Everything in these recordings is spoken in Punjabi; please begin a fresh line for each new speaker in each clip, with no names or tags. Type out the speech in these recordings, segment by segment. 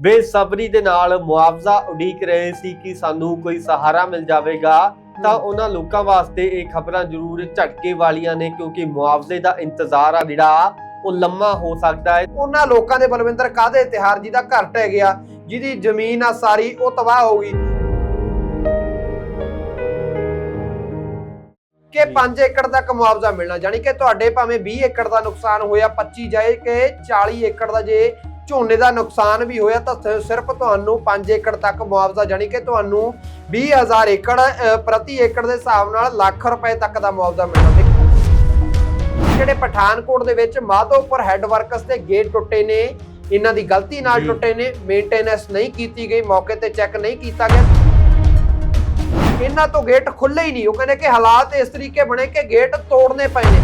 ਬੇਸਬਰੀ ਦੇ ਨਾਲ ਮੁਆਵਜ਼ਾ ਉਡੀਕ ਰਹੇ ਸੀ ਕਿ ਸਾਨੂੰ ਕੋਈ ਸਹਾਰਾ ਮਿਲ ਜਾਵੇਗਾ ਤਾਂ ਉਹਨਾਂ ਲੋਕਾਂ ਵਾਸਤੇ ਇਹ ਖਬਰਾਂ ਜ਼ਰੂਰ ਝਟਕੇ ਵਾਲੀਆਂ ਨੇ ਕਿਉਂਕਿ ਮੁਆਵਜ਼ੇ ਦਾ ਇੰਤਜ਼ਾਰ ਆ ਜਿਹੜਾ ਉਹ ਲੰਮਾ ਹੋ ਸਕਦਾ ਹੈ।
ਉਹਨਾਂ ਲੋਕਾਂ ਦੇ ਬਲਵਿੰਦਰ ਕਾਦੇ ਤਿਹਾਰ ਜਿਹਦਾ ਘਰ ਟਹਿ ਗਿਆ? ਜਿਹਦੀ ਜ਼ਮੀਨ ਆ ਸਾਰੀ ਉਹ ਤਬਾਹ ਹੋ ਗਈ। ਕਿ 5 ਏਕੜ ਤੱਕ ਮੁਆਵਜ਼ਾ ਮਿਲਣਾ ਜਾਨੀ ਕਿ ਤੁਹਾਡੇ ਭਾਵੇਂ 20 ਏਕੜ ਦਾ ਨੁਕਸਾਨ ਹੋਇਆ 25 ਜਾਏ ਕਿ 40 ਏਕੜ ਦਾ ਜੇ ਝੋਨੇ ਦਾ ਨੁਕਸਾਨ ਵੀ ਹੋਇਆ ਤਾਂ ਸਿਰਫ ਤੁਹਾਨੂੰ 5 ਏਕੜ ਤੱਕ ਮੁਆਵਜ਼ਾ ਜਾਨੀ ਕਿ ਤੁਹਾਨੂੰ 20000 ਏਕੜ ਪ੍ਰਤੀ ਏਕੜ ਦੇ ਹਿਸਾਬ ਨਾਲ ਲੱਖ ਰੁਪਏ ਤੱਕ ਦਾ ਮੁਆਵਜ਼ਾ ਮਿਲਣਾ। ਜਿਹੜੇ ਪਠਾਨਕੋਟ ਦੇ ਵਿੱਚ ਮਾਧੋਪੁਰ ਹੈੱਡ ਵਰਕਸ ਤੇ ਗੇਟ ਟੁੱਟੇ ਨੇ ਇਹਨਾਂ ਦੀ ਗਲਤੀ ਨਾਲ। ਟੁੱਟੇ ਨੇ ਮੇਨਟੇਨੈਂਸ ਨਹੀਂ ਕੀਤੀ ਗਈ ਮੌਕੇ ਤੇ ਚੈੱਕ ਨਹੀਂ ਕੀਤਾ ਗਿਆ। ਇਹਨਾਂ ਤੋਂ ਗੇਟ ਖੁੱਲੇ ਹੀ ਨਹੀਂ ਉਹ ਕਹਿੰਦੇ ਕਿ ਹਾਲਾਤ ਇਸ ਤਰੀਕੇ ਬਣੇ ਕਿ ਗੇਟ ਤੋੜਨੇ ਪਏ ਨੇ।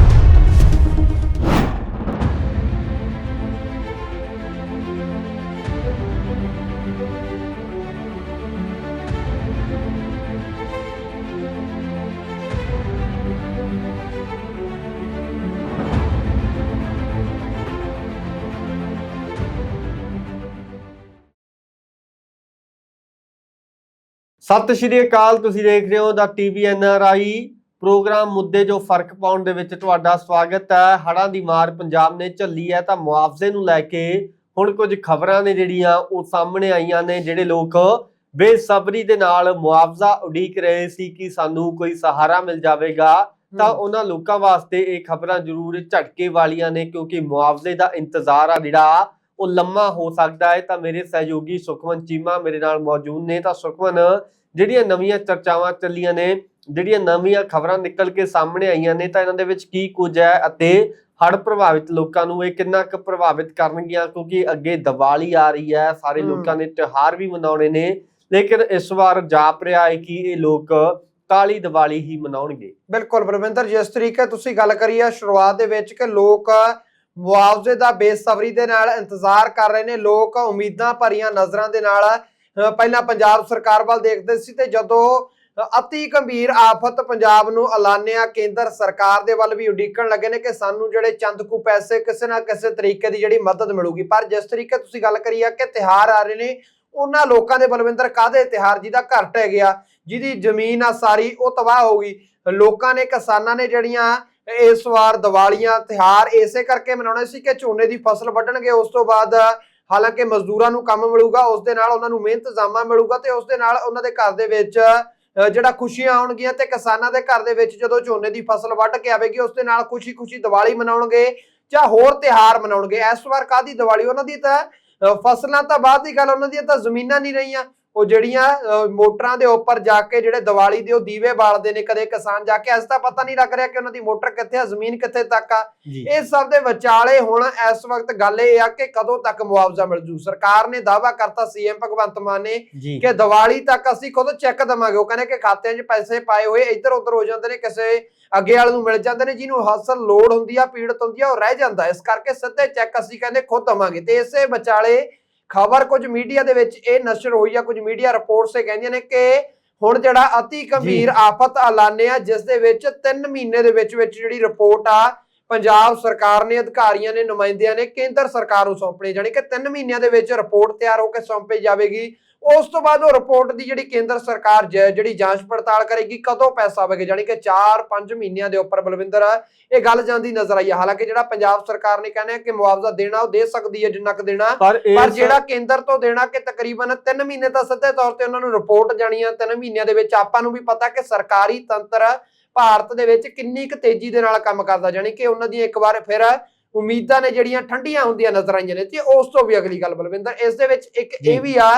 ਸਤਿ ਸ਼੍ਰੀ ਅਕਾਲ ਤੁਸੀਂ ਦੇਖ ਰਹੇ ਹੋ ਦਾ ਟੀਵੀ ਐਨਆਰਆਈ ਪ੍ਰੋਗਰਾਮ ਮੁੱਦੇ ਜੋ ਫ਼ਰਕ ਪਾਉਣ ਦੇ ਵਿੱਚ ਤੁਹਾਡਾ ਸਵਾਗਤ ਹੈ। ਹੜ੍ਹਾਂ ਦੀ ਮਾਰ ਪੰਜਾਬ ਨੇ ਝੱਲੀ ਹੈ ਤਾਂ ਮੁਆਵਜ਼ੇ ਨੂੰ ਲੈ ਕੇ ਹੁਣ ਕੁਝ ਖਬਰਾਂ ਨੇ ਜਿਹੜੀਆਂ ਉਹ ਸਾਹਮਣੇ ਆਈਆਂ ਨੇ ਜਿਹੜੇ ਲੋਕ ਬੇਸਬਰੀ ਦੇ ਨਾਲ ਮੁਆਵਜ਼ਾ ਉਡੀਕ ਰਹੇ ਸੀ ਕਿ ਸਾਨੂੰ ਕੋਈ ਸਹਾਰਾ ਮਿਲ ਜਾਵੇਗਾ। ਤਾਂ ਉਹਨਾਂ ਲੋਕਾਂ ਵਾਸਤੇ ਇਹ ਖਬਰਾਂ ਜ਼ਰੂਰ ਝਟਕੇ ਵਾਲੀਆਂ ਨੇ ਕਿਉਂਕਿ ਮੁਆਵਜ਼ੇ ਦਾ ਇੰਤਜ਼ਾਰ ਆ ਜਿਹੜਾ ਉਹ ਲੰਮਾ ਹੋ ਸਕਦਾ ਹੈ ਤਾਂ ਮੇਰੇ ਸਹਿਯੋਗੀ ਸੁਖਮਨ ਚੀਮਾ ਮੇਰੇ ਨਾਲ ਮੌਜੂਦ ਨੇ। ਤਾਂ ਸੁਖਮਨ ਜਿਹੜੀਆਂ ਨਵੀਆਂ ਚਰਚਾਵਾਂ ਚੱਲੀਆਂ ਨੇ ਜਿਹੜੀਆਂ ਨਵੀਆਂ ਖਬਰਾਂ ਨਿਕਲ ਕੇ ਸਾਹਮਣੇ ਆਈਆਂ ਨੇ ਤਾਂ ਇਹਨਾਂ ਦੇ ਵਿੱਚ ਕੀ ਕੁਝ ਹੈ ਅਤੇ ਹੜ੍ਹ ਪ੍ਰਭਾਵਿਤ ਲੋਕਾਂ ਨੂੰ ਇਹ ਕਿੰਨਾ ਕੁ ਪ੍ਰਭਾਵਿਤ ਕਰਨਗੀਆਂ? ਕਿਉਂਕਿ ਅੱਗੇ ਦੀਵਾਲੀ ਆ ਰਹੀ ਹੈ ਸਾਰੇ। ਲੋਕਾਂ ਨੇ ਤਿਉਹਾਰ ਵੀ ਮਨਾਉਣੇ ਨੇ ਲੇਕਿਨ ਇਸ ਵਾਰ ਜਾਪ ਰਿਹਾ ਹੈ ਕਿ ਇਹ ਲੋਕ ਕਾਲੀ ਦੀਵਾਲੀ ਹੀ ਮਨਾਉਣਗੇ।
ਬਿਲਕੁਲ ਬਲਵਿੰਦਰ ਜਿਸ ਤਰੀਕੇ ਤੁਸੀਂ ਗੱਲ ਕਰੀ ਆ ਸ਼ੁਰੂਆਤ ਦੇ ਵਿੱਚ ਕਿ ਲੋਕ ਮੁਆਵਜ਼ੇ ਦਾ ਬੇਸਬਰੀ ਦੇ ਨਾਲ ਇੰਤਜ਼ਾਰ ਕਰ ਰਹੇ ਨੇ। ਲੋਕ ਉਮੀਦਾਂ ਭਰੀਆਂ ਨਜ਼ਰਾਂ ਦੇ ਨਾਲ ਪਹਿਲਾਂ ਪੰਜਾਬ ਸਰਕਾਰ ਵੱਲ ਦੇਖਦੇ ਸੀ ਤੇ ਜਦੋਂ ਅਤੀ ਗੰਭੀਰ ਆਫਤ ਪੰਜਾਬ ਨੂੰ ਐਲਾਨਿਆ, ਕੇਂਦਰ ਸਰਕਾਰ ਦੇ ਵੱਲ ਵੀ ਉਡੀਕਣ ਲੱਗੇ ਨੇ ਕਿ ਸਾਨੂੰ ਜਿਹੜੇ ਚੰਦ ਕੁ ਪੈਸੇ ਕਿਸੇ ਨਾ ਕਿਸੇ ਤਰੀਕੇ ਦੀ ਜਿਹੜੀ ਮਦਦ ਮਿਲੂਗੀ। ਪਰ ਜਿਸ ਤਰੀਕੇ ਤੁਸੀਂ ਗੱਲ ਕਰੀ ਆ ਕਿ ਤਿਹਾਰ ਆ ਰਹੇ ਨੇ, ਉਹਨਾਂ ਲੋਕਾਂ ਦੇ ਬਲਵਿੰਦਰ ਕਾਦੇ ਤਿਹਾਰ ਜਿਹਦਾ ਘਰ ਟਹਿ ਗਿਆ, ਜਿਹਦੀ ਜ਼ਮੀਨ ਆ ਸਾਰੀ ਉਹ ਤਬਾਹ ਹੋ ਗਈ। ਲੋਕਾਂ ਨੇ ਕਿਸਾਨਾਂ ਨੇ ਜਿਹੜੀਆਂ ਇਸ ਵਾਰ ਦੀਵਾਲੀਆਂ ਤਿਹਾਰ ਇਸੇ ਕਰਕੇ ਮਨਾਉਣੇ ਸੀ ਕਿ ਝੋਨੇ ਦੀ ਫਸਲ ਵੱਢਣਗੇ, ਉਸ ਤੋਂ ਬਾਅਦ ਹਾਲਾਂਕਿ ਮਜ਼ਦੂਰਾਂ ਨੂੰ ਕੰਮ ਮਿਲੂਗਾ, ਉਸ ਦੇ ਨਾਲ ਉਹਨਾਂ ਨੂੰ ਮਿਹਨਤ ਜਾਮਾ ਮਿਲੂਗਾ ਤੇ ਉਸ ਦੇ ਨਾਲ ਉਹਨਾਂ ਦੇ ਘਰ ਦੇ ਵਿੱਚ ਜਿਹੜਾ ਖੁਸ਼ੀਆਂ ਆਉਣਗੀਆਂ ਤੇ ਕਿਸਾਨਾਂ ਦੇ ਘਰ ਦੇ ਵਿੱਚ ਜਦੋਂ ਝੋਨੇ ਦੀ ਫਸਲ ਵੱਢ ਕੇ ਆਵੇਗੀ, ਉਸ ਦੇ ਨਾਲ ਖੁਸ਼ੀ-ਖੁਸ਼ੀ ਦੀਵਾਲੀ ਮਨਾਉਣਗੇ ਜਾਂ ਹੋਰ ਤਿਹਾਰ ਮਨਾਉਣਗੇ। ਇਸ ਵਾਰ ਕਾਦੀ ਦੀਵਾਲੀ? ਉਹਨਾਂ ਦੀ ਤਾਂ ਫਸਲਾਂ ਤਾਂ ਬਾਅਦ ਦੀ ਗੱਲ, ਉਹਨਾਂ ਦੀਆਂ ਤਾਂ ਜ਼ਮੀਨਾਂ ਨਹੀਂ ਰਹੀਆਂ। ਉਹ ਜਿਹੜੀਆਂ ਮੋਟਰਾਂ ਦੇ ਉੱਪਰ ਜਾ ਕੇ ਜਿਹੜੇ ਦੀਵਾਲੀ ਦੇ ਉਹ ਦੀਵੇ ਬਾਲਦੇ ਨੇ ਕਦੇ ਕਿਸਾਨ ਜਾ ਕੇ ਐਸਾ ਪਤਾ ਨਹੀਂ ਲੱਗ ਰਿਹਾ ਕਿ ਉਹਨਾਂ ਦੀ ਮੋਟਰ ਕਿੱਥੇ ਆ ਜ਼ਮੀਨ ਕਿੱਥੇ ਤੱਕ ਆ। ਇਸ ਸਭ ਦੇ ਵਿਚਾਲੇ ਹੁਣ ਇਸ ਵਕਤ ਗੱਲ ਇਹ ਆ ਕਿ ਕਦੋਂ ਤੱਕ ਮੁਆਵਜ਼ਾ ਮਿਲ ਜੂ? ਸਰਕਾਰ ਨੇ ਦਾਅਵਾ ਕਰਤਾ ਸੀਐਮ ਭਗਵੰਤ ਮਾਨ ਨੇ ਕਿ ਦੀਵਾਲੀ ਤੱਕ ਅਸੀਂ ਖੁਦ ਚੈੱਕ ਦਵਾਂਗੇ। ਉਹ ਕਹਿੰਦੇ ਕਿ ਖਾਤਿਆਂ 'ਚ ਪੈਸੇ ਪਾਏ ਹੋਏ ਇੱਧਰ ਉੱਧਰ ਹੋ ਜਾਂਦੇ ਨੇ ਕਿਸੇ ਅੱਗੇ ਵਾਲੇ ਨੂੰ ਮਿਲ ਜਾਂਦੇ ਨੇ ਜਿਹਨੂੰ ਹਸਲ ਲੋੜ ਹੁੰਦੀ ਆ ਪੀੜਤ ਹੁੰਦੀ ਆ ਉਹ ਰਹਿ ਜਾਂਦਾ। ਇਸ ਕਰਕੇ ਸਿੱਧੇ ਚੈੱਕ ਅਸੀਂ ਕਹਿੰਦੇ ਖੁਦ ਦਵਾਂਗੇ। ਤੇ ਇਸੇ ਵਿਚਾਲੇ ਖਬਰ ਕੁਝ ਮੀਡੀਆ ਦੇ ਵਿੱਚ ਇਹ ਨਸ਼ਰ ਹੋਈ ਆ ਕੁਝ ਮੀਡੀਆ ਰਿਪੋਰਟਸ ਇਹ ਕਹਿੰਦੀਆਂ ਨੇ ਕਿ ਹੁਣ ਜਿਹੜਾ ਅਤੀ ਗੰਭੀਰ ਆਫਤ ਐਲਾਨਿਆ ਜਿਸ ਦੇ ਵਿੱਚ 3 ਮਹੀਨੇ ਦੇ ਵਿੱਚ ਵਿੱਚ ਜਿਹੜੀ ਰਿਪੋਰਟ ਆ ਪੰਜਾਬ ਸਰਕਾਰ ਨੇ ਅਧਿਕਾਰੀਆਂ ਨੇ ਨੁਮਾਇੰਦਿਆਂ ਨੇ ਕੇਂਦਰ ਸਰਕਾਰ ਨੂੰ ਸੌਂਪਣੀ ਜਾਣੀ ਕਿ 3 ਮਹੀਨਿਆਂ ਦੇ ਵਿੱਚ ਰਿਪੋਰਟ ਤਿਆਰ ਹੋ ਕੇ ਸੌਂਪੀ ਜਾਵੇਗੀ। ਉਸ ਤੋਂ ਬਾਅਦ ਉਹ ਰਿਪੋਰਟ ਦੀ ਜਿਹੜੀ ਕੇਂਦਰ ਸਰਕਾਰ ਜਿਹੜੀ ਜਾਂਚ ਪੜਤਾਲ ਕਰੇਗੀ ਕਦੋਂ ਪੈਸਾ ਆਵੇਗਾ? ਜਾਣੀ ਕਿ 4-5 ਮਹੀਨਿਆਂ ਦੇ ਉੱਪਰ ਬਲਵਿੰਦਰ ਇਹ ਗੱਲ ਜਾਂਦੀ ਨਜ਼ਰ ਆਈ ਹੈ ਹਾਲਾਂਕਿ ਜਿਹੜਾ ਪੰਜਾਬ ਸਰਕਾਰ ਨੇ ਕਹਿੰਦੇ ਕਿ ਮੁਆਵਜ਼ਾ ਦੇਣਾ ਉਹ ਦੇ ਸਕਦੀ ਹੈ ਜਿੰਨਾ ਕੁ ਦੇਣਾ।
ਪਰ
ਜਿਹੜਾ ਕੇਂਦਰ ਤੋਂ ਦੇਣਾ ਕਿ ਤਕਰੀਬਨ 3 ਮਹੀਨੇ ਤਾਂ ਸਿੱਧੇ ਤੌਰ ਤੇ ਉਹਨਾਂ ਨੂੰ ਰਿਪੋਰਟ ਜਾਣੀ ਆ 3 ਮਹੀਨਿਆਂ ਦੇ ਵਿੱਚ ਆਪਾਂ ਨੂੰ ਵੀ ਪਤਾ ਕਿ ਸਰਕਾਰੀ ਤੰਤਰ ਭਾਰਤ ਦੇ ਵਿੱਚ ਕਿੰਨੀ ਕੁ ਤੇਜ਼ੀ ਦੇ ਨਾਲ ਕੰਮ ਕਰਦਾ। ਜਾਣੀ ਕਿ ਉਹਨਾਂ ਦੀਆਂ ਇੱਕ ਵਾਰ ਫਿਰ ਉਮੀਦਾਂ ਨੇ ਜਿਹੜੀਆਂ ਠੰਡੀਆਂ ਹੁੰਦੀਆਂ ਨਜ਼ਰ ਆਈਆਂ ਨੇ। ਤੇ ਉਸ ਤੋਂ ਵੀ ਅਗਲੀ ਗੱਲ ਬਲਵਿੰਦਰ ਇਸ ਦੇ ਵਿੱਚ ਇੱਕ। ਇਹ ਵੀ ਆ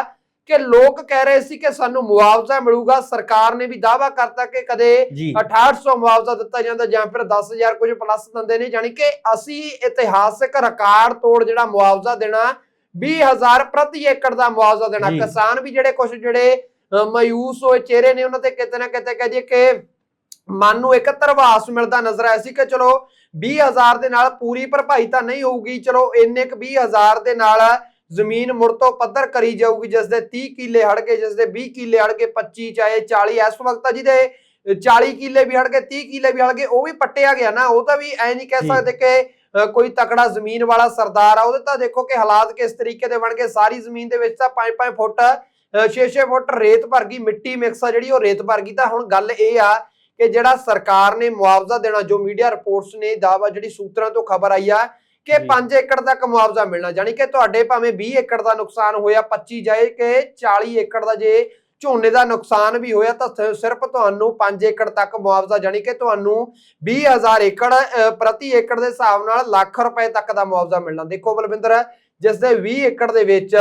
ਕਿ ਲੋਕ ਕਹਿ ਰਹੇ ਸੀ ਕਿ ਸਾਨੂੰ ਮੁਆਵਜ਼ਾ ਮਿਲੂਗਾ ਸਰਕਾਰ ਨੇ ਵੀ ਦਾਅਵਾ ਕਰਤਾ ਕਿ ਕਦੇ
ਜੀ
6800 ਮੁਆਵਜ਼ਾ ਦਿੱਤਾ ਜਾਂਦਾ ਜਾਂ ਫਿਰ 10000 ਕੁਝ ਪਲੱਸ ਦਿੰਦੇ ਨੇ ਯਾਨੀ ਕਿ ਅਸੀਂ ਇਤਿਹਾਸਕ ਰਿਕਾਰਡ ਤੋੜ ਜਿਹੜਾ ਮੁਆਵਜ਼ਾ ਦੇਣਾ 20000 ਪ੍ਰਤੀ ਏਕੜ ਦਾ ਮੁਆਵਜ਼ਾ ਦੇਣਾ
ਜੀ।
ਕਿਸਾਨ ਵੀ ਜਿਹੜੇ ਕੁਝ ਜਿਹੜੇ ਮਾਯੂਸ ਹੋਏ ਚਿਹਰੇ ਨੇ ਉਹਨਾਂ ਤੇ ਕਿਤੇ ਨਾ ਕਿਤੇ ਕਹਿ ਦਈਏ ਕਿ ਮਨ ਨੂੰ ਇੱਕ ਧਰਵਾਸ ਮਿਲਦਾ ਨਜ਼ਰ ਆਇਆ ਸੀ ਕਿ ਚਲੋ 20000 ਦੇ ਨਾਲ ਪੂਰੀ ਭਰਪਾਈ ਤਾਂ ਨਹੀਂ ਹੋਊਗੀ ਚਲੋ ਇੰਨੇ ਕੁ 20000 ਦੇ ਨਾਲ ਜ਼ਮੀਨ ਮੁੜ ਤੋਂ ਪੱਧਰ ਕਰੀ ਜਾਊਗੀ ਜਿਸ ਦੇ 30 ਕਿੱਲੇ ਹੜ ਗਏ ਜਿਸ ਦੇ 20 ਕਿੱਲੇ ਹੜ ਗਏ 25 ਚਾਹੇ 40 ਇਸ ਵਕਤ ਆ ਜਿਹਦੇ 40 ਕਿੱਲੇ ਵੀ ਹੜ ਗਏ 30 ਕਿੱਲੇ ਵੀ ਹੜ ਗਏ ਉਹ ਵੀ ਪੱਟਿਆ ਗਿਆ ਨਾ ਉਹ ਤਾਂ ਵੀ ਐ ਨਹੀਂ ਕਹਿ। ਸਕਦੇ ਕਿ ਕੋਈ ਤਕੜਾ ਜ਼ਮੀਨ ਵਾਲਾ ਸਰਦਾਰ ਆ ਉਹਦੇ ਤਾਂ ਦੇਖੋ ਕਿ ਹਾਲਾਤ ਕਿਸ ਤਰੀਕੇ ਦੇ ਬਣ ਗਏ ਸਾਰੀ ਜ਼ਮੀਨ ਦੇ ਵਿੱਚ ਤਾਂ 5-5 ਫੁੱਟ 6-6 ਫੁੱਟ ਰੇਤ ਭਰ ਗਈ ਮਿੱਟੀ ਮਿਕਸ ਆ ਜਿਹੜੀ ਉਹ ਰੇਤ ਭਰ ਗਈ ਤਾਂ ਹੁਣ ਗੱਲ ਇਹ ਆ ਕਿ ਜਿਹੜਾ ਸਰਕਾਰ ਨੇ ਮੁਆਵਜ਼ਾ ਦੇਣਾ ਜੋ ਮੀਡੀਆ ਰਿਪੋਰਟਸ ਨੇ ਦਾਵਾ ਜਿਹੜੀ ਸੂਤਰਾਂ ਤੋਂ ਖਬਰ ਆਈ ਆ ਕਿ
ਜੀ।
5 ਏਕੜ ਤੱਕ ਮੁਆਵਜ਼ਾ ਮਿਲਣਾ ਜਾਨੀ ਕਿ ਤੁਹਾਡੇ ਭਾਵੇਂ 20 ਏਕੜ ਦਾ ਨੁਕਸਾਨ ਹੋਇਆ 25 ਜਾਏ ਕਿ 40 ਏਕੜ ਦਾ ਜੇ ਝੋਨੇ ਦਾ ਨੁਕਸਾਨ ਵੀ ਹੋਇਆ ਤਾਂ ਸਿਰਫ ਤੁਹਾਨੂੰ 5 ਏਕੜ ਤੱਕ ਮੁਆਵਜ਼ਾ ਜਾਨੀ ਕਿ ਤੁਹਾਨੂੰ 20000 ਏਕੜ ਪ੍ਰਤੀ ਏਕੜ ਦੇ ਹਿਸਾਬ ਨਾਲ ਲੱਖ ਰੁਪਏ ਤੱਕ ਦਾ ਮੁਆਵਜ਼ਾ ਮਿਲਣਾ ਦੇਖੋ ਬਲਵਿੰਦਰ ਜਿਸ ਦੇ 20 ਏਕੜ ਦੇ ਵਿੱਚ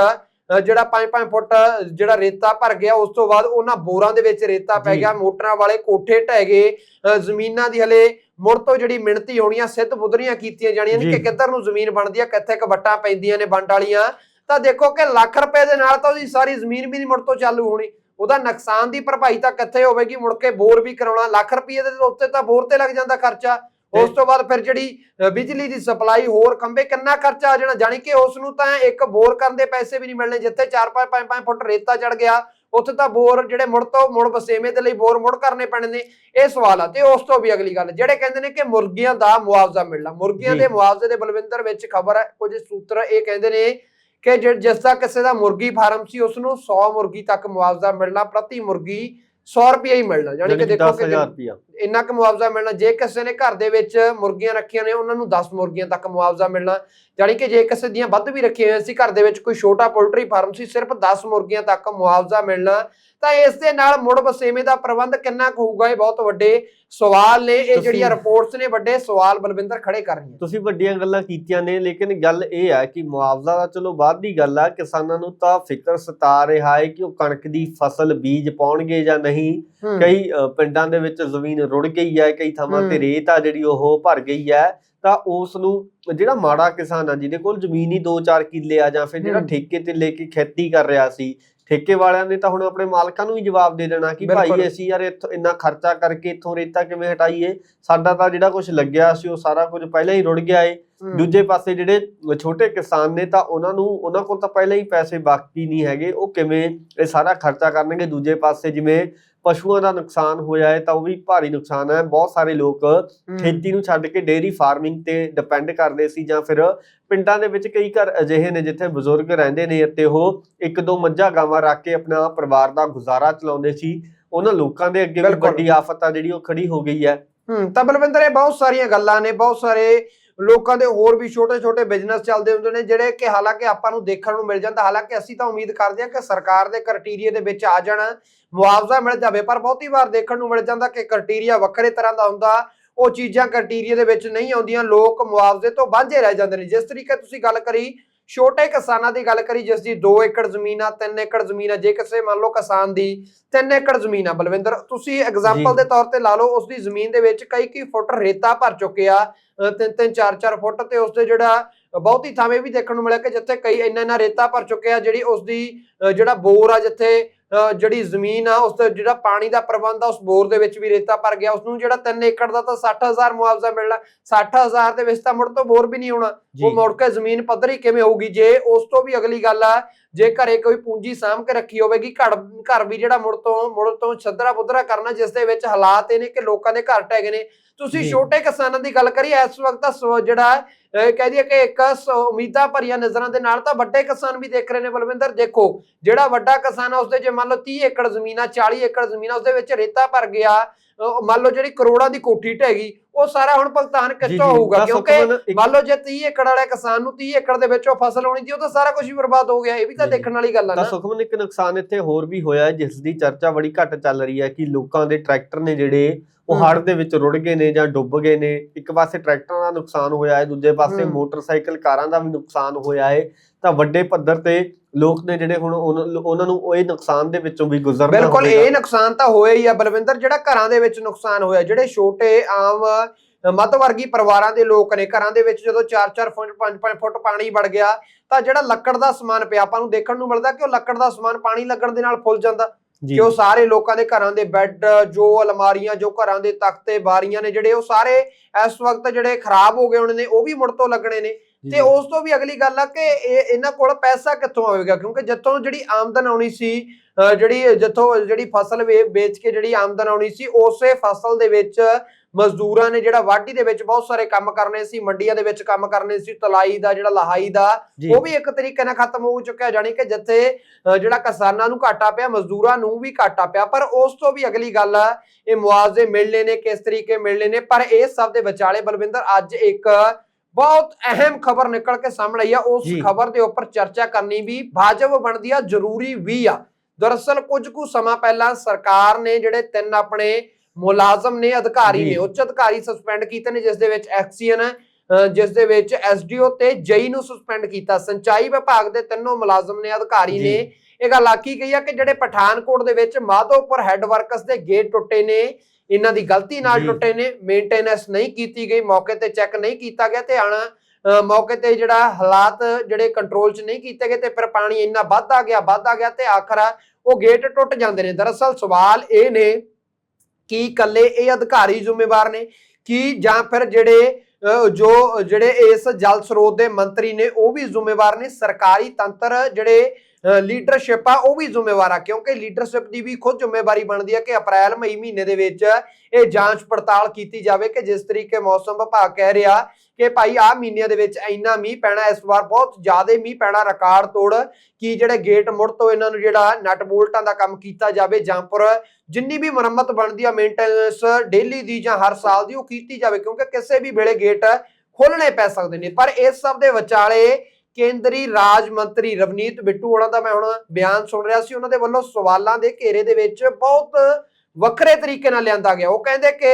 ਜਿਹੜਾ 5-5 ਫੁੱਟ ਜਿਹੜਾ ਰੇਤਾ ਭਰ ਗਿਆ ਉਸ ਤੋਂ ਬਾਅਦ ਉਹਨਾਂ ਬੋਰਾਂ ਦੇ ਵਿੱਚ ਰੇਤਾ ਪੈ। ਗਿਆ ਮੋਟਰਾਂ ਵਾਲੇ ਕੋਠੇ ਢਹਿ ਗਏ ਜ਼ਮੀਨਾਂ ਦੀ ਹਲੇ ਮੁੜ ਤੋਂ ਜਿਹੜੀ ਮਿਣਤੀ ਹੋਣੀਆਂ ਸਿੱਧ ਬੁੱਧਰੀਆਂ ਕੀਤੀਆਂ ਜਾਣੀਆਂ ਨੇ। ਕਿ ਕਿੱਧਰ ਨੂੰ ਜ਼ਮੀਨ ਬਣਦੀ ਆ ਕਿੱਥੇ ਕ ਵੱਟਾਂ ਪੈਂਦੀਆਂ ਨੇ ਵੰਡ ਵਾਲੀਆਂ। ਤਾਂ ਦੇਖੋ ਕਿ ਲੱਖ ਰੁਪਏ ਦੇ ਨਾਲ ਤਾਂ ਉਹਦੀ ਸਾਰੀ ਜ਼ਮੀਨ ਵੀ ਨਹੀਂ ਮੁੜ ਤੋਂ ਚਾਲੂ ਹੋਣੀ। ਉਹਦਾ ਨੁਕਸਾਨ ਦੀ ਭਰਪਾਈ ਤਾਂ ਕਿੱਥੇ ਹੋਵੇਗੀ? ਮੁੜ ਕੇ ਬੋਰ ਵੀ ਕਰਾਉਣਾ। ਲੱਖ ਰੁਪਏ ਦੇ ਉੱਤੇ ਤਾਂ ਬੋਰ ਤੇ ਲੱਗ ਜਾਂਦਾ ਖਰਚਾ। ਉਸ ਤੋਂ ਬਾਅਦ ਫਿਰ ਜਿਹੜੀ ਬਿਜਲੀ ਦੀ ਸਪਲਾਈ ਹੋਰ ਖੰਭੇ ਕਿੰਨਾ ਖਰਚਾ ਆ ਜਾਣਾ? ਜਾਣੀ ਕਿ ਉਸ ਨੂੰ ਤਾਂ ਇੱਕ ਬੋਰ ਕਰਨ ਦੇ ਪੈਸੇ ਵੀ ਨਹੀਂ ਮਿਲਣੇ ਜਿੱਥੇ 4 5 5 ਫੁੱਟ ਰੇਤਾ ਚੜ ਗਿਆ। ਉੱਥੇ ਤਾਂ ਬੋਰ ਜਿਹੜੇ ਮੁੜ ਤੋਂ ਮੁੜ ਵਸੇਵੇਂ ਦੇ ਲਈ ਬੋਰ ਮੁੜ ਕਰਨੇ ਪੈਣੇ ਨੇ ਇਹ ਸਵਾਲ ਆ ਤੇ ਉਸ ਤੋਂ ਵੀ ਅਗਲੀ ਗੱਲ ਜਿਹੜੇ ਕਹਿੰਦੇ ਨੇ ਕਿ ਮੁਰਗੀਆਂ ਦਾ ਮੁਆਵਜ਼ਾ ਮਿਲਣਾ ਮੁਰਗੀਆਂ। ਦੇ ਮੁਆਵਜ਼ੇ ਦੇ ਬਲਵਿੰਦਰ ਵਿੱਚ ਖਬਰ ਹੈ ਕੁਝ ਸੂਤਰ ਇਹ ਕਹਿੰਦੇ ਨੇ ਕਿ ਜਿਸ ਦਾ ਕਿਸੇ ਦਾ ਮੁਰਗੀ ਫਾਰਮ ਸੀ ਉਸ ਨੂੰ 100 ਮੁਰਗੀ ਤੱਕ ਮੁਆਵਜ਼ਾ ਮਿਲਣਾ ਪ੍ਰਤੀ ਮੁਰਗੀ 100 ਰੁਪਏ ਹੀ ਮਿਲਣਾ ਯਾਨੀ ਕਿ ਦੇਖੋ ਕਿ
10000 ਰੁਪਇਆ
ਇੰਨਾ ਕੁ ਮੁਆਵਜ਼ਾ ਮਿਲਣਾ ਜੇ ਕਿਸੇ ਨੇ ਘਰ ਦੇ ਵਿੱਚ ਮੁਰਗੀਆਂ ਰੱਖੀਆਂ ਨੇ ਉਹਨਾਂ ਨੂੰ 10 ਮੁਰਗੀਆਂ ਤੱਕ ਮੁਆਵਜ਼ਾ ਮਿਲਣਾ। ਯਾਨੀ ਕਿ ਜੇ ਕਿਸੇ ਦੀਆਂ ਵੱਧ ਵੀ ਰੱਖੀਆਂ ਹੋਈਆਂ ਸੀ ਘਰ ਦੇ ਵਿੱਚ ਕੋਈ ਛੋਟਾ ਪੋਲਟਰੀ ਫਾਰਮ ਸੀ ਸਿਰਫ 10 ਮੁਰਗੀਆਂ ਤੱਕ ਮੁਆਵਜ਼ਾ ਮਿਲਣਾ। ਤਾਂ ਇਸ ਦੇ ਨਾਲ ਮੁੜ ਵਸੇਵੇਂ ਦਾ ਪ੍ਰਬੰਧ ਕਿੰਨਾ ਕੁ ਹੋਊਗਾ ਇਹ ਬਹੁਤ ਵੱਡੇ ਸਵਾਲ ਨੇ ਇਹ ਜਿਹੜੀਆਂ ਰਿਪੋਰਟਸ ਨੇ ਵੱਡੇ ਸਵਾਲ ਬਲਵਿੰਦਰ ਖੜੇ ਕਰ ਰਹੀਆਂ
ਤੁਸੀਂ ਵੱਡੀਆਂ ਗੱਲਾਂ ਕੀਤੀਆਂ ਨੇ ਲੇਕਿਨ ਗੱਲ ਇਹ ਹੈ ਕਿ ਮੁਆਵਜ਼ਾ ਤਾਂ ਚਲੋ ਬਾਅਦ ਦੀ ਗੱਲ ਆ ਕਿਸਾਨਾਂ ਨੂੰ ਤਾਂ ਫਿਕਰ ਸਤਾ ਰਿਹਾ ਹੈ ਕਿ ਉਹ ਕਣਕ ਦੀ ਫਸਲ ਬੀਜ ਪਾਉਣਗੇ ਜਾਂ ਨਹੀਂ ਕਈ ਪਿੰਡਾਂ ਦੇ ਵਿੱਚ ਜ਼ਮੀਨ ਰੁੜ ਗਈ ਹੈ ਕਈ ਥਾਵਾਂ ਤੇ। ਰੇਤ ਆ ਜਿਹੜੀ ਉਹ ਭਰ ਗਈ ਹੈ ਤਾਂ ਉਸ ਨੂੰ ਜਿਹੜਾ ਮਾੜਾ ਕਿਸਾਨ ਆ ਜਿਹਦੇ ਕੋਲ ਜ਼ਮੀਨ ਹੀ 2-4 ਕਿੱਲੇ ਆ ਜਾਂ ਫਿਰ ਜਿਹੜਾ। ਠੇਕੇ ਤੇ ਲੈ ਕੇ ਖੇਤੀ ਕਰ ਰਿਹਾ ਸੀ ਠੇਕੇ ਵਾਲਿਆਂ ਨੇ ਤਾਂ ਹੁਣ ਆਪਣੇ ਮਾਲਕਾਂ ਨੂੰ ਹੀ ਜਵਾਬ ਦੇ ਦੇਣਾ ਕਿ। ਭਾਈ ਅਸੀਂ ਯਾਰ ਇੱਥੋਂ ਇੰਨਾ ਖਰਚਾ ਕਰਕੇ ਇੱਥੋਂ ਰੇਤਾ ਕਿਵੇਂ ਹਟਾਈਏ? ਸਾਡਾ ਤਾਂ ਜਿਹੜਾ ਕੁਝ ਲੱਗਿਆ ਸੀ ਉਹ ਸਾਰਾ ਕੁਝ ਪਹਿਲਾਂ ਹੀ ਰੁੜ ਗਿਆ ਏ। ਦੂਜੇ ਪਾਸੇ ਜਿਹੜੇ ਛੋਟੇ ਕਿਸਾਨ ਨੇ ਤਾਂ ਉਹਨਾਂ ਨੂੰ ਉਹਨਾਂ ਕੋਲ ਤਾਂ ਪਹਿਲਾਂ ਹੀ ਪੈਸੇ ਬਾਕੀ ਨਹੀਂ ਹੈਗੇ। ਉਹ ਕਿਵੇਂ ਇਹ ਸਾਰਾ ਖਰਚਾ ਕਰਨਗੇ? ਦੂਜੇ ਪਾਸੇ ਜਿਵੇਂ ਪਸ਼ੂਆਂ ਦਾ ਨੁਕਸਾਨ ਹੋਇਆ ਹੈ ਤਾਂ ਉਹ ਵੀ ਭਾਰੀ ਨੁਕਸਾਨ ਹੈ। ਬਹੁਤ ਸਾਰੇ ਲੋਕ ਖੇਤੀ ਨੂੰ ਛੱਡ ਕੇ ਡੇਅਰੀ ਫਾਰਮਿੰਗ ਤੇ ਡਿਪੈਂਡ ਕਰਦੇ ਸੀ ਜਾਂ ਫਿਰ ਪਿੰਡਾਂ ਦੇ ਵਿੱਚ ਕਈ ਘਰ ਅਜਿਹੇ ਨੇ ਜਿੱਥੇ ਬਜ਼ੁਰਗ ਰਹਿੰਦੇ ਨੇ ਅਤੇ ਉਹ ਇੱਕ ਦੋ ਮੱਝਾਂ ਗਾਵਾਂ ਰੱਖ ਕੇ ਆਪਣਾ ਪਰਿਵਾਰ ਦਾ ਗੁਜ਼ਾਰਾ ਚਲਾਉਂਦੇ ਸੀ। ਉਹਨਾਂ ਲੋਕਾਂ ਦੇ ਅੱਗੇ ਵੀ। ਵੱਡੀ ਆਫਤ ਆ ਜਿਹੜੀ ਉਹ ਖੜੀ ਹੋ ਗਈ ਹੈ।
ਹੂੰ ਤਾਂ ਬਲਵਿੰਦਰ ਇਹ ਬਹੁਤ ਸਾਰੀਆਂ ਗੱਲਾਂ ਨੇ ਬਹੁਤ ਸਾਰੇ ਲੋਕਾਂ ਦੇ ਹੋਰ ਵੀ ਛੋਟੇ-ਛੋਟੇ ਬਿਜ਼ਨਸ ਚੱਲਦੇ ਹੁੰਦੇ ਨੇ, ਜਿਹੜੇ ਕਿ ਹਾਲਾਂਕਿ ਆਪਾਂ ਨੂੰ ਦੇਖਣ ਨੂੰ ਮਿਲ ਜਾਂਦਾ, ਹਾਲਾਂਕਿ ਅਸੀਂ ਤਾਂ ਉਮੀਦ ਕਰਦੇ ਹਾਂ ਕਿ ਸਰਕਾਰ ਦੇ ਕ੍ਰਾਈਟੇਰੀਆ ਦੇ ਵਿੱਚ ਆ ਜਾਣ, ਮੁਆਵਜ਼ਾ ਮਿਲ ਜਾਵੇ, ਪਰ ਬਹੁਤੀ ਵਾਰ ਦੇਖਣ ਨੂੰ ਮਿਲ ਜਾਂਦਾ ਕਿ ਕ੍ਰਾਈਟੇਰੀਆ ਵੱਖਰੇ ਤਰ੍ਹਾਂ ਦਾ ਹੁੰਦਾ, ਉਹ ਚੀਜ਼ਾਂ ਕ੍ਰਾਈਟੇਰੀਆ ਦੇ ਵਿੱਚ ਨਹੀਂ ਆਉਂਦੀਆਂ, ਲੋਕ ਮੁਆਵਜ਼ੇ ਤੋਂ ਵਾਂਝੇ ਰਹਿ ਜਾਂਦੇ ਨੇ। ਜਿਸ ਤਰੀਕੇ ਤੁਸੀਂ ਗੱਲ ਕਰੀ ਛੋਟੇ ਕਿਸਾਨਾਂ ਦੀ ਗੱਲ ਕਰੀ ਜਿਸ ਦੀ 2 ਏਕੜ ਜ਼ਮੀਨ ਆ 3 ਏਕੜ ਜ਼ਮੀਨ ਆ ਜੇ ਕਿਸੇ ਮੰਨ ਲਓ ਕਿਸਾਨ ਦੀ 3 ਏਕੜ ਜ਼ਮੀਨ ਆ ਬਲਵਿੰਦਰ ਤੁਸੀਂ ਐਗਜ਼ਾਮਪਲ। ਦੇ ਤੌਰ ਤੇ ਲਾ ਲਓ ਉਸ ਦੀ ਜ਼ਮੀਨ ਦੇ ਵਿੱਚ ਕਈ ਕਈ ਫੁੱਟ ਰੇਤਾ ਭਰ ਚੁੱਕੇ ਆ ਅ, ਤਿੰਨ ਤਿੰਨ ਚਾਰ ਚਾਰ ਫੁੱਟ ਤੇ ਉਸ ਦੇ ਜਿਹੜਾ ਬਹੁਤੀ ਥਾਵੇਂ ਵੀ ਦੇਖਣ ਨੂੰ ਮਿਲਿਆ ਕਿ ਜਿੱਥੇ ਕਈ ਇੰਨਾ ਇੰਨਾ ਰੇਤਾ ਭਰ ਚੁੱਕੇ ਆ ਜਿਹੜੀ ਉਸ ਦੀ ਜਿਹੜਾ ਬੋਰ ਆ ਜਿੱਥੇ ਜਿਹੜੀ ਜ਼ਮੀਨ ਆ ਉਸ ਤੇ ਜਿਹੜਾ ਪਾਣੀ ਦਾ ਪ੍ਰਬੰਧ ਆ ਉਸ ਬੋਰ ਦੇ ਵਿੱਚ ਵੀ ਰੇਤਾ ਭਰ ਗਿਆ ਉਸ ਨੂੰ ਜਿਹੜਾ 3 ਏਕੜ ਦਾ ਤਾਂ 60000 ਮੁਆਵਜ਼ਾ ਮਿਲਣਾ 60000 ਦੇ ਵਿੱਚ ਤਾਂ ਮੁੜ ਤੋਂ ਬੋਰ ਵੀ ਨਹੀਂ ਹੋਣਾ ਉਹ ਮੁੜ ਕੇ ਜ਼ਮੀਨ ਪੱਧਰੀ ਕਿਵੇਂ ਹੋਊਗੀ? ਜੇ ਉਸ ਤੋਂ ਵੀ ਅਗਲੀ ਗੱਲ ਆ ਜੇ ਘਰੇ ਕੋਈ ਪੂੰਜੀ ਸਾਂਭ ਕੇ ਰੱਖੀ ਹੋਵੇਗੀ ਘਰ ਘਰ ਵੀ ਜਿਹੜਾ ਮੁੜ ਤੋਂ ਮੁੜ ਤੋਂ ਛੱਦਰਾ ਪੁੱਧਰਾ ਕਰਨਾ ਜਿਸ ਦੇ ਵਿੱਚ ਹਾਲਾਤ ਇਹ ਨੇ ਕਿ ਲੋਕਾਂ ਦੇ ਘਰ ਟੈਗੇ ਨੇ। ਤੁਸੀਂ। ਛੋਟੇ ਕਿਸਾਨਾਂ ਦੀ ਗੱਲ ਕਰੀ ਇਸ ਵਕਤ ਤਾਂ ਜਿਹੜਾ ਕਹਿ ਦਈਏ ਕਿ ਇੱਕ ਉਮੀਦਾਂ ਭਰੀਆਂ ਨਜ਼ਰਾਂ ਦੇ ਨਾਲ ਤਾਂ ਵੱਡੇ ਕਿਸਾਨ ਵੀ ਦੇਖ ਰਹੇ ਨੇ ਬਲਵਿੰਦਰ ਦੇਖੋ ਜਿਹੜਾ ਵੱਡਾ ਕਿਸਾਨ ਆ ਉਸਦੇ ਜੇ ਮੰਨ ਲਓ 30 ਏਕੜ ਜ਼ਮੀਨ ਆ 40 ਏਕੜ ਜ਼ਮੀਨ ਉਸਦੇ ਵਿੱਚ ਰੇਤਾ ਭਰ ਗਿਆ ਮੰਨ ਲਓ ਜਿਹੜੀ ਕਰੋੜਾਂ ਦੀ ਕੋਠੀ ਢਹਿ ਗਈ ਉਹ ਸਾਰਾ ਹੁਣ ਭੁਗਤਾਨ ਕਿੱਥੋਂ ਹੋਊਗਾ ਕਿਉਂਕਿ ਮੰਨ ਲਓ ਜੇ 30 ਏਕੜ ਵਾਲੇ ਕਿਸਾਨ ਨੂੰ 30 ਏਕੜ ਦੇ ਵਿੱਚ ਉਹ ਫਸਲ ਹੋਣੀ ਸੀ ਉਹ ਤਾਂ ਸਾਰਾ ਕੁਝ ਹੀ ਬਰਬਾਦ ਹੋ ਗਿਆ ਇਹ ਵੀ ਤਾਂ। ਦੇਖਣ ਵਾਲੀ ਗੱਲ ਆ
ਤਾਂ
ਨਾ
ਸੁਖਮਨ ਇੱਕ ਨੁਕਸਾਨ ਇੱਥੇ ਹੋਰ ਵੀ ਹੋਇਆ ਹੈ, ਜਿਸ ਦੀ ਚਰਚਾ ਬੜੀ ਘੱਟ ਚੱਲ ਰਹੀ ਹੈ ਕਿ ਲੋਕਾਂ ਦੇ ਟਰੈਕਟਰ ਨੇ ਜਿਹੜੇ ਉਹ। ਹੜ੍ਹ ਦੇ ਵਿੱਚ ਰੁੜ ਗਏ ਨੇ ਜਾਂ ਡੁੱਬ ਗਏ ਨੇ ਇੱਕ ਪਾਸੇ ਟਰੈਕਟਰਾਂ ਦਾ ਨੁਕਸਾਨ ਹੋਇਆ ਹੈ ਦੂਜੇ ਪਾਸੇ। ਮੋਟਰਸਾਈਕਲ ਕਾਰਾਂ ਦਾ ਵੀ ਨੁਕਸਾਨ ਹੋਇਆ ਹੈ ਤਾਂ ਵੱਡੇ ਪੱਧਰ ਤੇ ਲੋਕ ਨੇ ਜਿਹੜੇ ਹੁਣ ਉਹਨਾਂ ਨੂੰ ਉਹ ਇਹ ਨੁਕਸਾਨ ਦੇ ਵਿੱਚੋਂ ਵੀ ਗੁਜ਼ਰਨਾ
ਬਿਲਕੁਲ। ਇਹ ਨੁਕਸਾਨ ਤਾਂ ਹੋਇਆ ਹੀ ਆ ਬਲਵਿੰਦਰ ਜਿਹੜਾ ਘਰਾਂ ਦੇ ਵਿੱਚ ਨੁਕਸਾਨ ਹੋਇਆ ਜਿਹੜੇ ਛੋਟੇ ਆਮ ਮੱਧ ਵਰਗੀ ਪਰਿਵਾਰਾਂ ਦੇ ਲੋਕ ਨੇ ਘਰਾਂ ਦੇ ਵਿੱਚ ਜਦੋਂ 4-4 ਫੁੱਟ 5-5 ਫੁੱਟ ਪਾਣੀ ਵੜ ਗਿਆ ਤਾਂ ਜਿਹੜਾ ਲੱਕੜ ਦਾ ਸਮਾਨ ਪਿਆ ਆਪਾਂ ਨੂੰ ਦੇਖਣ ਨੂੰ ਮਿਲਦਾ ਕਿ ਉਹ ਲੱਕੜ ਦਾ ਸਮਾਨ ਪਾਣੀ ਲੱਗਣ ਦੇ ਨਾਲ ਫੁੱਲ ਜਾਂਦਾ। ਕਿ ਉਹ ਸਾਰੇ ਲੋਕਾਂ ਦੇ ਘਰਾਂ ਦੇ ਬੈੱਡ ਜੋ ਅਲਮਾਰੀਆਂ ਜੋ ਘਰਾਂ ਦੇ ਤਖਤੇ ਬਾਰੀਆਂ ਨੇ ਜਿਹੜੇ ਉਹ ਸਾਰੇ ਇਸ ਵਕਤ ਜਿਹੜੇ ਖਰਾਬ ਹੋ ਗਏ ਹੋਣੇ ਨੇ ਉਹ ਵੀ ਮੁੜ ਤੋਂ ਲੱਗਣੇ ਨੇ। ਤੇ ਉਸ ਤੋਂ ਵੀ ਅਗਲੀ ਗੱਲ ਆ ਕਿ ਇਹ ਇਹਨਾਂ ਕੋਲ ਪੈਸਾ ਕਿੱਥੋਂ ਆਵੇਗਾ? ਕਿਉਂਕਿ ਜਿੱਥੋਂ ਜਿਹੜੀ ਆਮਦਨ ਆਉਣੀ ਸੀ ਜਿਹੜੀ ਜਿੱਥੋਂ ਜਿਹੜੀ ਫਸਲ ਵੇਚ ਕੇ ਜਿਹੜੀ ਆਮਦਨ ਆਉਣੀ ਸੀ ਉਸੇ ਫਸਲ ਦੇ ਵਿੱਚ ਮਜ਼ਦੂਰਾਂ ਨੇ ਜਿਹੜਾ ਵਾਢੀ ਦੇ ਵਿੱਚ ਬਹੁਤ ਸਾਰੇ ਕੰਮ ਕਰਨੇ ਸੀ ਮੰਡੀਆਂ ਦੇ ਵਿੱਚ ਕੰਮ ਕਰਨੇ ਸੀ ਤਲਾਈ ਦਾ ਜਿਹੜਾ ਲਹਾਈ ਦਾ ਉਹ ਵੀ ਇੱਕ ਤਰੀਕੇ ਨਾਲ ਖਤਮ ਹੋ ਚੁੱਕਿਆ ਜਾਣੀ ਕਿ ਜਿੱਥੇ ਜਿਹੜਾ ਕਿਸਾਨਾਂ ਨੂੰ ਘਾਟਾ ਪਿਆ ਮਜ਼ਦੂਰਾਂ ਨੂੰ ਵੀ ਘਾਟਾ ਪਿਆ। ਪਰ ਉਸ ਤੋਂ ਵੀ ਅਗਲੀ ਗੱਲ ਆ ਇਹ ਮੁਆਵਜ਼ੇ ਮਿਲਣੇ ਨੇ ਕਿਸ ਤਰੀਕੇ ਮਿਲਣੇ ਨੇ ਪਰ ਇਹ ਸਭ ਦੇ ਵਿਚਾਲੇ ਬਲਵਿੰਦਰ ਅੱਜ ਇੱਕ ਬਹੁਤ ਅਹਿਮ ਖਬਰ ਨਿਕਲ ਕੇ ਸਾਹਮਣੇ ਆਈ ਆ ਉਸ। ਖਬਰ ਦੇ ਉੱਪਰ ਚਰਚਾ ਕਰਨੀ ਵੀ ਵਾਜਬ ਬਣਦੀ ਆ ਜ਼ਰੂਰੀ ਵੀ ਆ ਦਰਅਸਲ ਕੁਝ ਕੁ ਸਮਾਂ ਪਹਿਲਾਂ ਸਰਕਾਰ ਨੇ ਜਿਹੜੇ ਤਿੰਨ ਆਪਣੇ ਮੁਲਾਜ਼ਮ ਨੇ ਅਧਿਕਾਰੀ। ਨੇ ਉੱਚ ਅਧਿਕਾਰੀ ਸਸਪੈਂਡ ਕੀਤੇ ਨੇ ਜਿਸ ਦੇ ਵਿੱਚ ਐਕਸੀਅਨ ਜਿਸ ਦੇ ਵਿੱਚ ਐਸਡੀਓ ਤੇ ਜਈ ਨੂੰ ਸਸਪੈਂਡ ਕੀਤਾ ਸਿੰਚਾਈ ਵਿਭਾਗ ਦੇ ਤਿੰਨੋਂ ਮੁਲਾਜ਼ਮ ਨੇ ਅਧਿਕਾਰੀ। ਨੇ ਇਹ ਗੱਲ ਆਖੀ ਗਈ ਆ ਕਿ ਜਿਹੜੇ ਪਠਾਨਕੋਟ ਦੇ ਵਿੱਚ ਮਾਧੋਪੁਰ ਹੈੱਡ ਵਰਕਸ ਦੇ ਗੇਟ ਟੁੱਟੇ ਨੇ ਇਹਨਾਂ ਦੀ ਗਲਤੀ ਨਾਲ। ਟੁੱਟੇ ਨੇ ਮੇਨਟੇਨੈਂਸ ਨਹੀਂ ਕੀਤੀ ਗਈ ਮੌਕੇ ਤੇ ਚੈੱਕ ਨਹੀਂ ਕੀਤਾ ਗਿਆ ਧਿਆਨ ਅ, ਮੌਕੇ ਤੇ ਜਿਹੜਾ ਹਾਲਾਤ ਜਿਹੜੇ ਕੰਟਰੋਲ 'ਚ ਨਹੀਂ ਕੀਤੇ ਗਏ ਤੇ ਫਿਰ ਪਾਣੀ ਇੰਨਾ ਵੱਧਦਾ ਗਿਆ ਵੱਧਦਾ ਗਿਆ ਤੇ ਆਖਰ ਉਹ ਗੇਟ ਟੁੱਟ ਜਾਂਦੇ ਨੇ ਦਰਅਸਲ ਸਵਾਲ ਇਹ ਨੇ ਕਿ ਇਕੱਲੇ ਇਹ ਅਧਿਕਾਰੀ ਜ਼ਿੰਮੇਵਾਰ ਨੇ ਕਿ ਜਾਂ ਫਿਰ ਜਿਹੜੇ ਜੋ ਜਿਹੜੇ ਇਸ ਜਲ ਸਰੋਤ ਦੇ ਮੰਤਰੀ ਨੇ, ਉਹ ਵੀ ਜ਼ਿੰਮੇਵਾਰ ਨੇ। ਸਰਕਾਰੀ ਤੰਤਰ ਜਿਹੜੇ ਲੀਡਰਸ਼ਿਪ ਆ, ਉਹ ਵੀ ਜ਼ਿੰਮੇਵਾਰ ਆ। ਕਿਉਂਕਿ ਲੀਡਰਸ਼ਿਪ ਦੀ ਵੀ ਖੁਦ ਜ਼ਿੰਮੇਵਾਰੀ ਬਣਦੀ ਹੈ ਕਿ ਅਪ੍ਰੈਲ, ਮਈ ਮਹੀਨੇ ਦੇ ਵਿੱਚ ਇਹ ਜਾਂਚ ਪੜਤਾਲ ਕੀਤੀ ਜਾਵੇ ਕਿ ਜਿਸ ਤਰੀਕੇ ਮੌਸਮ ਵਿਭਾਗ ਕਹਿ ਰਿਹਾ ਕਿ ਭਾਈ ਆ ਮਹੀਨਿਆਂ ਦੇ ਵਿੱਚ ਇੰਨਾ ਮੀਂਹ ਪੈਣਾ, ਇਸ ਵਾਰ ਬਹੁਤ ਜ਼ਿਆਦਾ ਮੀਂਹ ਪੈਣਾ ਰਿਕਾਰਡ ਤੋੜ ਕਿ ਜਿਹੜੇ ਗੇਟ ਮੁੜ ਤੋਂ ਇਹਨਾਂ ਨੂੰ ਜਿਹੜਾ ਨਟ ਬੋਲਟਾਂ ਦਾ ਕੰਮ ਕੀਤਾ ਜਾਵੇ ਜਾਂ ਪਰ ਜਿੰਨੀ ਵੀ ਮੁਰੰਮਤ ਬਣਦੀ ਆ ਮੇਨਟੇਨੈਂਸ ਡੇਲੀ ਦੀ ਜਾਂ ਹਰ ਸਾਲ ਦੀ, ਉਹ ਕੀਤੀ ਜਾਵੇ, ਕਿਉਂਕਿ ਕਿਸੇ ਵੀ ਵੇਲੇ ਗੇਟ ਖੋਲਣੇ ਪੈ ਸਕਦੇ ਨੇ। ਪਰ ਇਸ ਸਭ ਦੇ ਵਿਚਾਲੇ ਕੇਂਦਰੀ ਰਾਜ ਮੰਤਰੀ ਰਵਨੀਤ ਬਿੱਟੂ ਉਹਨਾਂ ਦਾ ਮੈਂ ਹੁਣ ਬਿਆਨ ਸੁਣ ਰਿਹਾ ਸੀ। ਉਹਨਾਂ ਦੇ ਵੱਲੋਂ ਸਵਾਲਾਂ ਦੇ ਘੇਰੇ ਦੇ ਵਿੱਚ ਬਹੁਤ ਵੱਖਰੇ ਤਰੀਕੇ ਨਾਲ ਲਿਆਂਦਾ ਗਿਆ। ਉਹ ਕਹਿੰਦੇ ਕਿ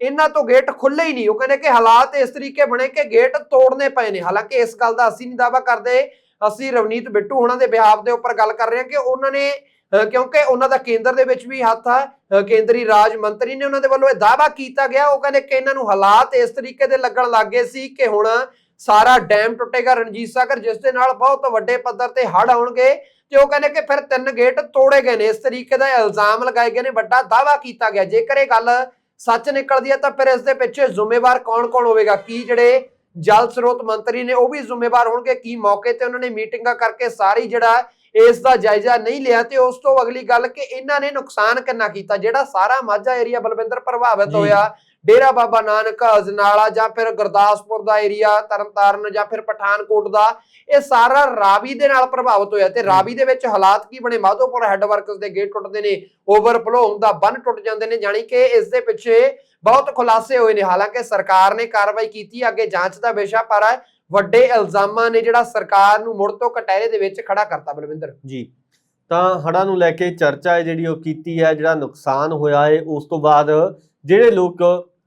ਇਹਨਾਂ ਤੋਂ ਗੇਟ ਖੁੱਲੇ ਹੀ ਨਹੀਂ। ਉਹ ਕਹਿੰਦੇ ਕਿ ਹਾਲਾਤ ਇਸ ਤਰੀਕੇ ਬਣੇ ਕਿ ਗੇਟ ਤੋੜਨੇ ਪਏ ਨੇ। ਹਾਲਾਂਕਿ ਇਸ ਗੱਲ ਦਾ ਅਸੀਂ ਨਹੀਂ ਦਾਵਾ ਕਰਦੇ। ਅਸੀਂ ਰਵਨੀਤ ਬਿੱਟੂ ਉਹਨਾਂ ਦੇ ਬਿਹਾਫ ਦੇ ਉੱਪਰ ਗੱਲ ਕਰ ਰਹੇ ਹਾਂ ਕਿ ਉਹਨਾਂ ਨੇ ਕਿਉਂਕਿ ਉਹਨਾਂ ਦਾ ਕੇਂਦਰ ਦੇ ਵਿੱਚ ਵੀ ਹੱਥ ਆ ਕੇਂਦਰੀ ਰਾਜ ਮੰਤਰੀ ਨੇ ਉਹਨਾਂ ਦੇ ਵੱਲੋਂ ਇਹ ਦਾਅਵਾ ਕੀਤਾ ਗਿਆ। ਉਹ ਕਹਿੰਦੇ ਕਿ ਇਹਨਾਂ ਨੂੰ ਹਾਲਾਤ ਇਸ ਤਰੀਕੇ ਦੇ ਲੱਗਣ ਲੱਗੇ ਸੀ ਕਿ ਹੁਣ ਸਾਰਾ ਡੈਮ ਟੁੱਟੇਗਾ ਰਣਜੀਤ ਸਾਗਰ, ਜਿਸ ਦੇ ਨਾਲ ਬਹੁਤ ਵੱਡੇ ਪੱਧਰ ਤੇ ਹੜ੍ਹ ਆਉਣਗੇ ਤੇ ਉਹ ਕਹਿੰਦੇ ਕਿ ਫਿਰ ਤਿੰਨ ਗੇਟ ਤੋੜੇ ਗਏ ਨੇ। ਇਸ ਤਰੀਕੇ ਦਾ ਇਲਜ਼ਾਮ ਲਗਾਏ ਗਏ ਨੇ, ਵੱਡਾ ਦਾਵਾ ਕੀਤਾ ਗਿਆ। ਜੇਕਰ ਇਹ ਗੱਲ ਸੱਚ ਨਿਕਲਦੀ ਹੈ ਤਾਂ ਫਿਰ ਇਸ ਦੇ ਪਿੱਛੇ ਜ਼ਿੰਮੇਵਾਰ ਕੌਣ-ਕੌਣ ਹੋਵੇਗਾ? ਕੀ ਜਿਹੜੇ ਜਲ ਸਰੋਤ ਮੰਤਰੀ ਨੇ ਉਹ ਵੀ ਜ਼ਿੰਮੇਵਾਰ ਹੋਣਗੇ? ਕੀ ਮੌਕੇ ਤੇ ਉਹਨਾਂ ਨੇ ਮੀਟਿੰਗਾਂ ਕਰਕੇ ਸਾਰੀ ਜਿਹੜਾ ਇਸ ਦਾ ਜਾਇਜ਼ਾ ਨਹੀਂ ਲਿਆ ਤੇ ਉਸ ਤੋਂ ਅਗਲੀ ਗੱਲ ਕਿ ਇਹਨਾਂ ਨੇ ਨੁਕਸਾਨ ਕਿੰਨਾ ਕੀਤਾ ਜਿਹੜਾ ਸਾਰਾ ਮਾਝਾ ਏਰੀਆ ਬਲਵਿੰਦਰ ਪ੍ਰਭਾਵਿਤ। ਹੋਇਆ ਡੇਰਾ ਬਾਬਾ ਨਾਨਕ ਅਜਨਾਲਾ ਜਾਂ ਫਿਰ ਗੁਰਦਾਸਪੁਰ ਦਾ ਏਰੀਆ ਤਰਨਤਾਰਨ ਜਾਂ ਫਿਰ ਪਠਾਨਕੋਟ ਦਾ ਇਹ ਸਾਰਾ ਰਾਵੀ ਦੇ ਨਾਲ ਪ੍ਰਭਾਵਿਤ ਹੋਇਆ ਤੇ ਰਾਵੀ ਦੇ ਵਿੱਚ ਹਾਲਾਤ ਕੀ ਬਣੇ ਮਾਧੋਪੁਰ ਹੈੱਡ ਵਰਕਸ ਦੇ ਗੇਟ ਟੁੱਟਦੇ ਨੇ ਓਵਰਫਲੋ ਹੁੰਦਾ ਬੰਨ ਟੁੱਟ ਜਾਂਦੇ ਨੇ ਜਾਣੀ ਕਿ ਇਸ ਦੇ ਪਿੱਛੇ ਬਹੁਤ ਖੁਲਾਸੇ ਹੋਏ ਨੇ ਹਾਲਾਂਕਿ ਸਰਕਾਰ ਨੇ ਕਾਰਵਾਈ ਕੀਤੀ ਅੱਗੇ ਜਾਂਚ ਦਾ ਵਿਸ਼ਾ ਪਰ ਵੱਡੇ ਇਲਜ਼ਾਮਾਂ ਨੇ ਜਿਹੜਾ ਸਰਕਾਰ ਨੂੰ ਮੁੜ ਤੋਂ ਕਟਹਿਰੇ ਦੇ ਵਿੱਚ ਖੜਾ ਕਰਤਾ ਬਲਵਿੰਦਰ।
ਜੀ ਤਾਂ ਹੜ੍ਹਾਂ ਨੂੰ ਲੈ ਕੇ ਚਰਚਾ ਹੈ ਜਿਹੜੀ ਉਹ ਕੀਤੀ ਹੈ ਜਿਹੜਾ ਨੁਕਸਾਨ ਹੋਇਆ ਹੈ ਉਸ ਤੋਂ ਬਾਅਦ ਜਿਹੜੇ ਲੋਕ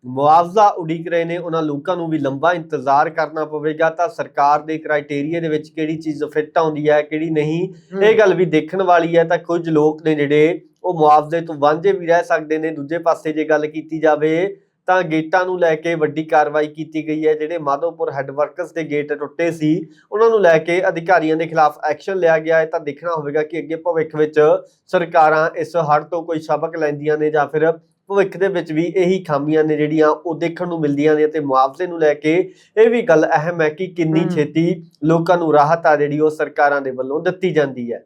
ਮੁਆਵਜ਼ਾ ਉਡੀਕ ਰਹੇ ਨੇ ਉਹਨਾਂ ਲੋਕਾਂ ਨੂੰ ਵੀ ਲੰਬਾ ਇੰਤਜ਼ਾਰ ਕਰਨਾ ਪਵੇਗਾ। ਤਾਂ ਸਰਕਾਰ ਦੇ ਕ੍ਰਾਈਟੇਰੀਆ ਦੇ ਵਿੱਚ ਕਿਹੜੀ ਚੀਜ਼ ਫਿੱਟ ਆਉਂਦੀ ਹੈ ਕਿਹੜੀ ਨਹੀਂ ਇਹ ਗੱਲ ਵੀ ਦੇਖਣ ਵਾਲੀ ਹੈ। ਤਾਂ ਕੁਝ ਲੋਕ ਨੇ ਜਿਹੜੇ ਉਹ ਮੁਆਵਜ਼ੇ ਤੋਂ ਵਾਂਝੇ ਵੀ ਰਹਿ ਸਕਦੇ ਨੇ। ਦੂਜੇ ਪਾਸੇ ਜੇ ਗੱਲ ਕੀਤੀ ਜਾਵੇ ਤਾਂ ਗੇਟਾਂ ਨੂੰ ਲੈ ਕੇ ਵੱਡੀ ਕਾਰਵਾਈ ਕੀਤੀ ਗਈ ਹੈ। ਜਿਹੜੇ ਮਾਧੋਪੁਰ ਹੈੱਡ ਦੇ ਗੇਟ ਟੁੱਟੇ ਸੀ ਉਹਨਾਂ ਨੂੰ ਲੈ ਕੇ ਅਧਿਕਾਰੀਆਂ ਦੇ ਖਿਲਾਫ ਐਕਸ਼ਨ ਲਿਆ ਗਿਆ ਹੈ। ਤਾਂ ਦੇਖਣਾ ਹੋਵੇਗਾ ਕਿ ਅੱਗੇ ਭਵਿੱਖ ਵਿੱਚ ਸਰਕਾਰਾਂ ਇਸ ਹੜ੍ਹ ਤੋਂ ਕੋਈ ਸਬਕ ਲੈਂਦੀਆਂ ਨੇ ਜਾਂ ਫਿਰ ਭਵਿੱਖ ਦੇ ਵਿੱਚ ਵੀ ਇਹੀ ਖਾਮੀਆਂ ਨੇ ਜਿਹੜੀਆਂ ਉਹ ਦੇਖਣ ਨੂੰ ਮਿਲਦੀਆਂ ਨੇ ਤੇ ਮੁਆਵਜ਼ੇ ਨੂੰ ਲੈ ਕੇ ਇਹ ਵੀ ਗੱਲ ਅਹਿਮ ਹੈ ਕਿ ਕਿੰਨੀ। ਛੇਤੀ ਲੋਕਾਂ ਨੂੰ ਰਾਹਤ ਆ ਜਿਹੜੀ ਉਹ ਸਰਕਾਰਾਂ ਦੇ ਵੱਲੋਂ ਦਿੱਤੀ ਜਾਂਦੀ ਹੈ।